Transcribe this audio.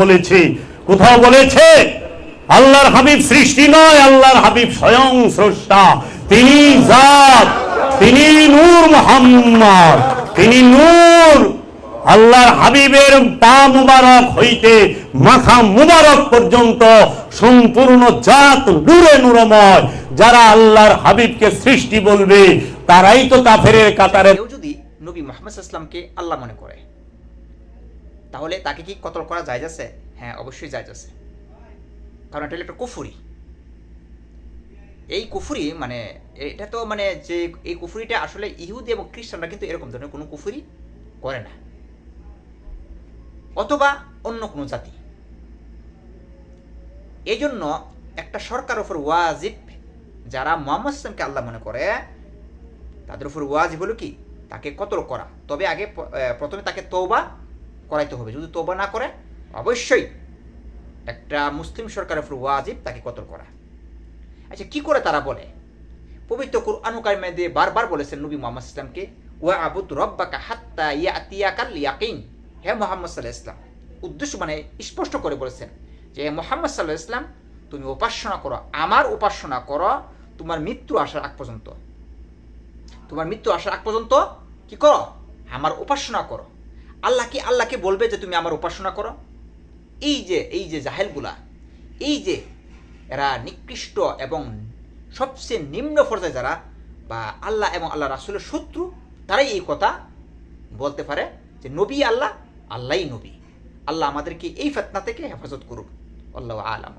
বলেছে, কোথাও বলেছে, আল্লাহর হাবিব সৃষ্টি নয়, আল্লাহর হাবিব স্বয়ং স্রষ্টা। তিনি জাত, তিনি নূর মোহাম্মদ, তিনি নূর। আল্লাহর হাবিবের পা মুবারক হইতে, মাথা মুবারক পর্যন্ত সম্পূর্ণ জাত নূরে নূরময়। যারা আল্লাহর হাবিবকে সৃষ্টি বলবে, তারাই তো কাফেরের কাতারে যদি নবী মোহাম্মদ ইসলামকে আল্লাহ মনে করে। তাহলে তাকে কি কতল করা যায় আছে? হ্যাঁ অবশ্যই যায় আছে। কারণ এটা হলো একটা কুফুরি। এই কুফুরি মানে এটা তো মানে যে, এই কুফুরিটা আসলে ইহুদি এবং খ্রিস্টানরা কিন্তু এরকম ধরনের কোনো কুফুরি করে না। অথবা অন্য কোনো জাতি। এই জন্য একটা সরকার ওপর ওয়াজিব, যারা মোহাম্মদ ইসলামকে আল্লাহ মনে করে, তাদের উপর ওয়াজিব হলো কি? তাকে কতল করা। তবে আগে প্রথমে তাকে তৌবা করাইতে হবে। যদি তৌবা না করে, অবশ্যই একটা মুসলিম সরকারের উপর ওয়াজিব তাকে কতল করা। আচ্ছা কি করে তারা বলে? পবিত্র কুরআন কারিমে দিয়ে বারবার বলেছেন নবী মোহাম্মদ ইসলামকে ওয়া আবুদ রব্বাকা হাত্তা ইয়াতিয়াকাল ইয়াকিন হে মোহাম্মদ সাল্লাহ ইসলাম উদ্দেশ্য মানে স্পষ্ট করে বলেছেন যে মোহাম্মদ সাল্লাহ ইসলাম তুমি উপাসনা করো, আমার উপাসনা করো, তোমার মৃত্যু আসার আগ পর্যন্ত। তোমার মৃত্যু আসার আগ পর্যন্ত কি করো? আমার উপাসনা করো। আল্লাহ কি আল্লাহকে বলবে যে তুমি আমার উপাসনা করো? এই যে এই যে জাহেলগুলা, এই যে এরা নিকৃষ্ট এবং সবচেয়ে নিম্ন পর্যায়ে যারা, বা আল্লাহ এবং আল্লাহ রাসুলের শত্রু, তারাই এই কথা বলতে পারে যে নবী আল্লাহ, আল্লাহই নবী। আল্লাহ আমাদেরকে এই ফেতনা থেকে হেফাজত করুক। আল্লাহ আলাম।